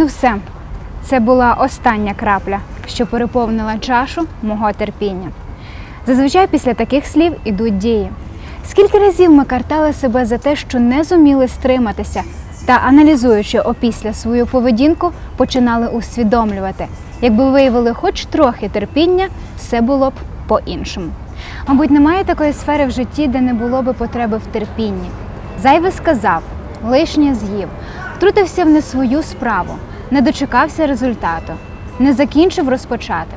Ну все, це була остання крапля, що переповнила чашу мого терпіння. Зазвичай після таких слів ідуть дії. Скільки разів ми картали себе за те, що не зуміли стриматися, та аналізуючи опісля свою поведінку, починали усвідомлювати, якби виявили хоч трохи терпіння, все було б по-іншому. Мабуть, немає такої сфери в житті, де не було би потреби в терпінні. Зайве сказав, лишнє з'їв, втрутився в не свою справу, не дочекався результату, не закінчив розпочати.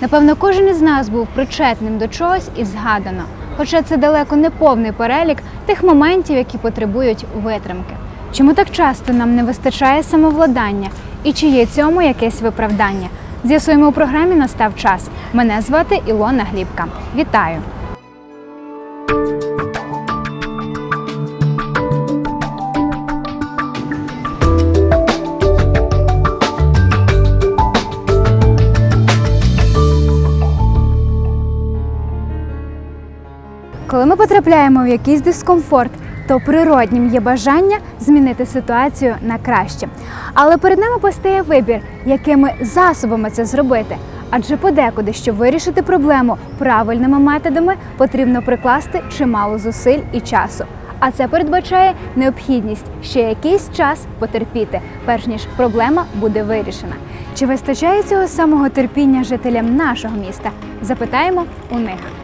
Напевно, кожен із нас був причетним до чогось і згадано, хоча це далеко не повний перелік тих моментів, які потребують витримки. Чому так часто нам не вистачає самовладання і чи є цьому якесь виправдання? З'ясуємо у програмі Настав час. Мене звати Ілона Глібка. Вітаю! Ми потрапляємо в якийсь дискомфорт, то природнім є бажання змінити ситуацію на краще. Але перед нами постає вибір, якими засобами це зробити. Адже подекуди, щоб вирішити проблему правильними методами, потрібно прикласти чимало зусиль і часу. А це передбачає необхідність ще якийсь час потерпіти, перш ніж проблема буде вирішена. Чи вистачає цього самого терпіння жителям нашого міста? Запитаємо у них.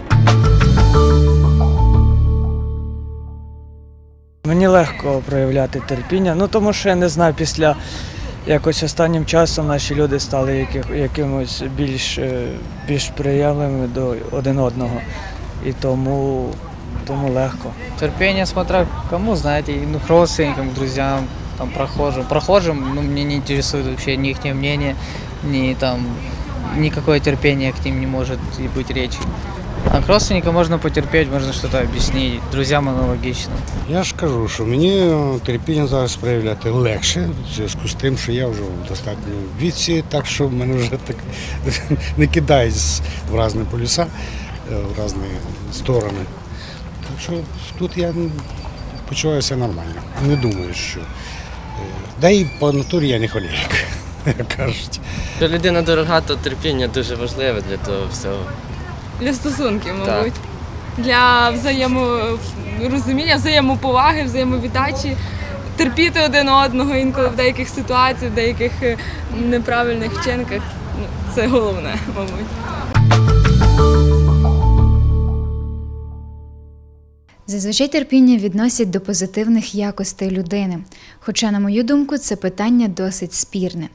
Мені легко проявляти терпіння, ну тому що я не знаю, після якось останнім часом наші люди стали яких, якимось більш, е, більш приємними до один одного. І тому, тому легко. Терпение, смотря кому, знаете, ну, родственникам, к друзьям, там, прохожим. Прохожим, ну, мне не интересует вообще ни их мнение, ни там, никакое терпение к ним не может и быть речи. А к родственникам можно потерпеть, можно что-то объяснить, друзьям аналогично. Я ж кажу, що мені терпіння зараз проявляти легше, в зв'язку з тим, що я вже в достатньому віці, так що мене вже так не кидають в різні полюса, е, в різні сторони. Так що тут я почуваюся нормально. Не думаю, що. е, Да і по натурі я не холерик, як кажуть. Людина дорога, то терпіння дуже важливе для того всього. Для стосунків, мабуть. Для взаєморозуміння, взаємоповаги, взаємовіддачі, терпіти один одного інколи в деяких ситуаціях, в деяких е, неправильних вчинках. Ну, Це головне, мабуть. Зазвичай терпіння відносять до позитивних якостей людини, хоча, на мою думку, це питання досить спірне.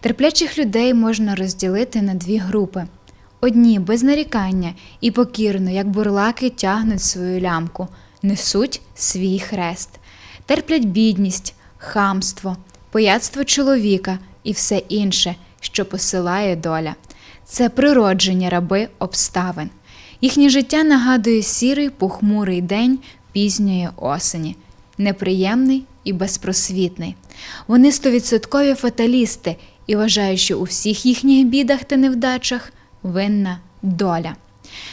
Терплячих людей можна розділити на дві групи: одні без нарікання і покірно, як бурлаки, тягнуть свою лямку, несуть свій хрест, терплять бідність, хамство, пияцтво чоловіка і все інше, що посилає доля. Це природжені раби обставин. Їхнє життя нагадує сірий похмурий день пізньої осені, неприємний і безпросвітний. Вони стовідсоткові фаталісти і вважають, що у всіх їхніх бідах та невдачах винна доля.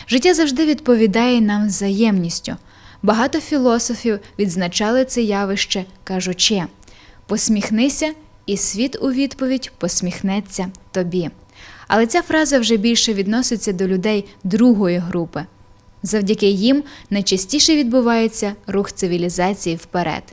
Життя завжди відповідає нам взаємністю. Багато філософів відзначали це явище, кажучи: посміхнися, і світ у відповідь посміхнеться тобі. Але ця фраза вже більше відноситься до людей другої групи. Завдяки їм найчастіше відбувається рух цивілізації вперед.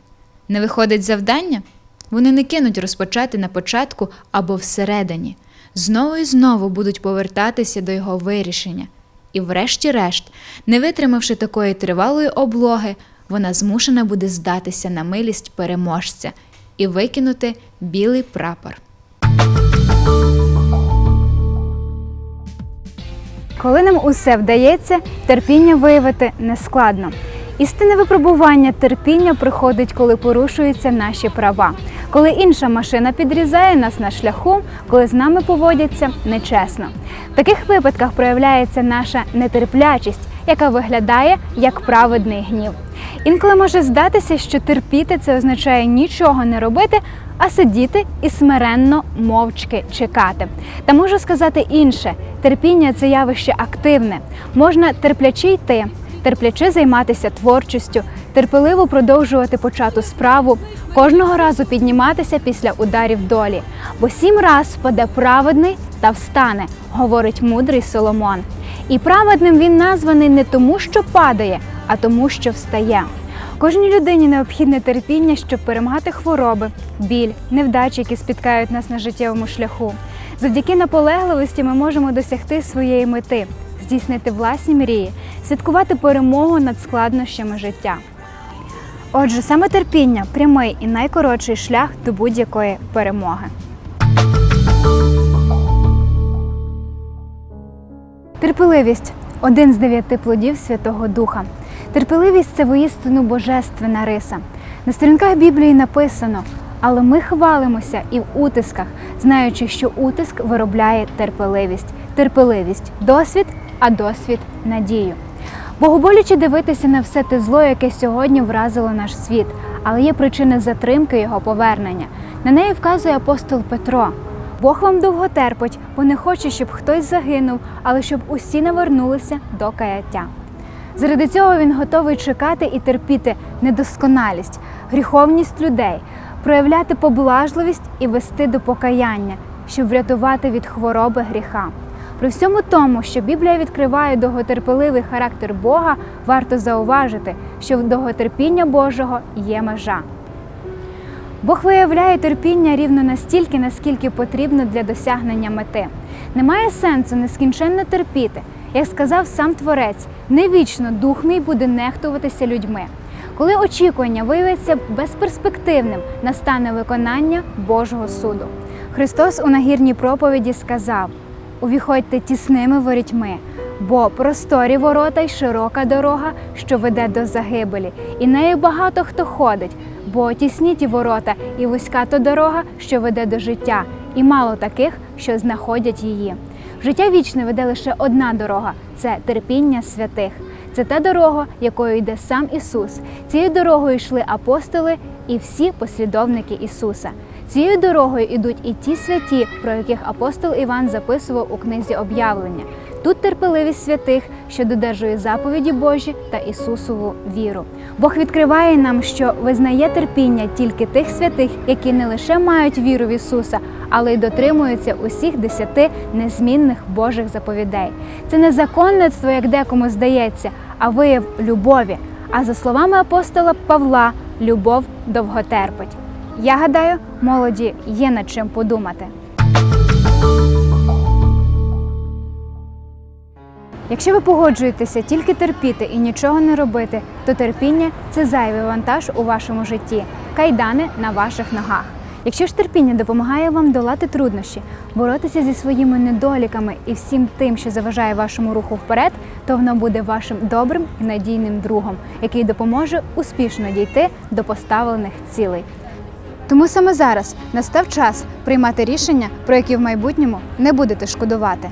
Не виходить завдання? Вони не кинуть розпочати на початку або всередині. Знову і знову будуть повертатися до його вирішення. І, врешті-решт, не витримавши такої тривалої облоги, вона змушена буде здатися на милість переможця і викинути білий прапор. Коли нам усе вдається, терпіння виявити нескладно. Істинне випробування терпіння приходить, коли порушуються наші права, коли інша машина підрізає нас на шляху, коли з нами поводяться нечесно. В таких випадках проявляється наша нетерплячість, яка виглядає як праведний гнів. Інколи може здатися, що терпіти це означає нічого не робити, а сидіти і смиренно мовчки чекати. Та можу сказати інше: терпіння це явище активне. Можна терпляче йти, терпляче займатися творчістю, терпеливо продовжувати почату справу, кожного разу підніматися після ударів долі. Бо сім раз спаде праведний та встане, говорить мудрий Соломон. І праведним він названий не тому, що падає, а тому, що встає. Кожній людині необхідне терпіння, щоб перемагати хвороби, біль, невдачі, які спіткають нас на життєвому шляху. Завдяки наполегливості ми можемо досягти своєї мети, здійснити власні мрії, святкувати перемогу над складнощами життя. Отже, саме терпіння прямий і найкоротший шлях до будь-якої перемоги. Терпеливість один з дев'яти плодів Святого Духа. Терпеливість це воістину божественна риса. На сторінках Біблії написано: але ми хвалимося і в утисках, знаючи, що утиск виробляє терпеливість, терпеливість досвід, а досвід надію. Богоболяче дивитися на все те зло, яке сьогодні вразило наш світ, але є причина затримки його повернення. На неї вказує апостол Петро. Бог вам довго терпить, бо не хоче, щоб хтось загинув, але щоб усі навернулися до каяття. Заради цього він готовий чекати і терпіти недосконалість, гріховність людей, проявляти поблажливість і вести до покаяння, щоб врятувати від хвороби гріха. При всьому тому, що Біблія відкриває довготерпеливий характер Бога, варто зауважити, що в довготерпіння Божого є межа. Бог виявляє терпіння рівно настільки, наскільки потрібно для досягнення мети. Немає сенсу нескінченно терпіти. Як сказав сам Творець, не вічно дух мій буде нехтуватися людьми. Коли очікування виявиться безперспективним, настане виконання Божого суду. Христос у нагірній проповіді сказав: Увіходьте тісними ворітьми, бо просторі ворота й широка дорога, що веде до загибелі, і нею багато хто ходить, бо тісні ті ворота і вузька то дорога, що веде до життя, і мало таких, що знаходять її. Життя вічне веде лише одна дорога це терпіння святих. Це та дорога, якою йде сам Ісус. Цією дорогою йшли апостоли і всі послідовники Ісуса. Цією дорогою ідуть і ті святі, про яких апостол Іван записував у книзі об'явлення. Тут терпеливість святих, що додержує заповіді Божі та Ісусову віру. Бог відкриває нам, що визнає терпіння тільки тих святих, які не лише мають віру в Ісуса, але й дотримуються усіх десяти незмінних Божих заповідей. Це не законництво, як декому здається, а вияв любові. А за словами апостола Павла, любов довготерпить. Я гадаю, молоді є над чим подумати. Якщо ви погоджуєтеся тільки терпіти і нічого не робити, то терпіння це зайвий вантаж у вашому житті, кайдани на ваших ногах. Якщо ж терпіння допомагає вам долати труднощі, боротися зі своїми недоліками і всім тим, що заважає вашому руху вперед, то воно буде вашим добрим і надійним другом, який допоможе успішно дійти до поставлених цілей. Тому саме зараз настав час приймати рішення, про які в майбутньому не будете шкодувати.